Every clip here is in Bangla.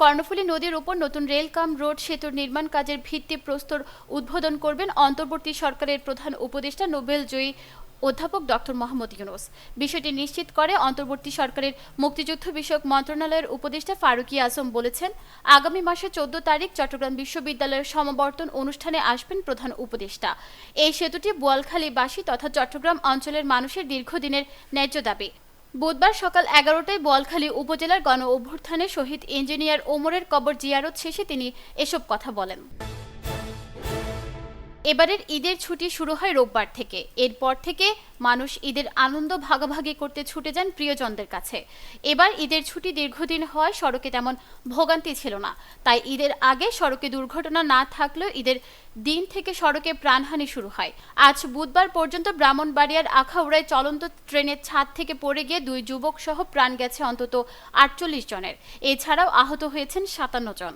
কর্ণফুলী নদীর উপর নতুন রেল কাম রোড সেতুর নির্মাণ কাজের ভিত্তি প্রস্তর উদ্বোধন করবেন অন্তর্বর্তী সরকারের প্রধান উপদেষ্টা নোবেল জয়ী অধ্যাপক ডক্টর মোহাম্মদ ইউনুস। বিষয়টি নিশ্চিত করে অন্তর্বর্তী সরকারের মুক্তিযুদ্ধ বিষয়ক মন্ত্রণালয়ের উপদেষ্টা ফারুকি আজম বলেছেন, আগামী মাসে চোদ্দ তারিখ চট্টগ্রাম বিশ্ববিদ্যালয়ের সমাবর্তন অনুষ্ঠানে আসবেন প্রধান উপদেষ্টা। এই সেতুটি বোয়ালখালীবাসী তথা চট্টগ্রাম অঞ্চলের মানুষের দীর্ঘদিনের ন্যায্য দাবি। বুধবার সকাল এগারোটায় বলখালী উপজেলার গণ অভ্যুত্থানে শহীদ ইঞ্জিনিয়ার ওমরের কবর জিয়ারত শেষে তিনি এসব কথা বলেন। এবারের ঈদের ছুটি শুরু হয় রোববার থেকে। এরপর থেকে মানুষ ঈদের আনন্দ ভাগাভাগি করতে ছুটে যান প্রিয়জনদের কাছে। এবার ঈদের ছুটি দীর্ঘদিন হওয়ায় সড়কে তেমন ভোগান্তি ছিল না। তাই ঈদের আগে সড়কে দুর্ঘটনা না থাকলেও ঈদের দিন থেকে সড়কে প্রাণহানি শুরু হয়। আজ বুধবার পর্যন্ত ব্রাহ্মণবাড়িয়ার আখাউড়ায় চলন্ত ট্রেনের ছাদ থেকে পড়ে গিয়ে দুই যুবক সহ প্রাণ গেছে অন্তত আটচল্লিশ জনের। এছাড়াও আহত হয়েছেন সাতান্ন জন।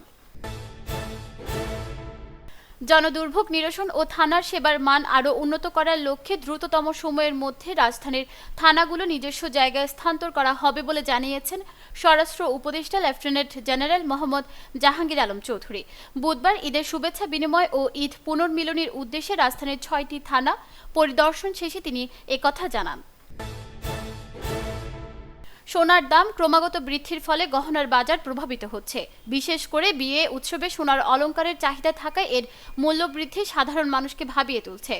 জনদুর্ভোগ নিরসন ও থানার সেবার মান আরও উন্নত করার লক্ষ্যে দ্রুততম সময়ের মধ্যে রাজধানীর থানাগুলো নিজস্ব জায়গায় স্থানান্তর করা হবে বলে জানিয়েছেন স্বরাষ্ট্র উপদেষ্টা লেফটেন্যান্ট জেনারেল মোহাম্মদ জাহাঙ্গীর আলম চৌধুরী। বুধবার ঈদের শুভেচ্ছা বিনিময় ও ঈদ পুনর্মিলনীর উদ্দেশ্যে রাজধানীর ছয়টি থানা পরিদর্শন শেষে তিনি একথা জানান। সোনার দাম ক্রমাগত বৃদ্ধির ফলে গহনার বাজার প্রভাবিত হচ্ছে। বিশেষ করে বিয়ে, উৎসবে সোনার অলংকারের চাহিদা থাকায় এর মূল্য বৃদ্ধি সাধারণ মানুষকে ভাবিয়ে তুলছে।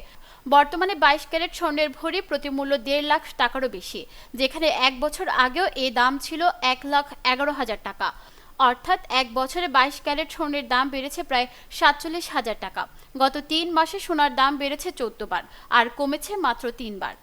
বর্তমানে বাইশ ক্যারেট স্বর্ণের ভরি প্রতি মূল্য দেড় লাখ টাকারও বেশি, যেখানে এক বছর আগেও এ দাম ছিল এক লাখ এগারো হাজার টাকা। অর্থাৎ এক বছরে বাইশ ক্যারেট স্বর্ণের দাম বেড়েছে প্রায় সাতচল্লিশ হাজার টাকা। গত তিন মাসে সোনার দাম বেড়েছে চোদ্দ বার, আর কমেছে মাত্র তিনবার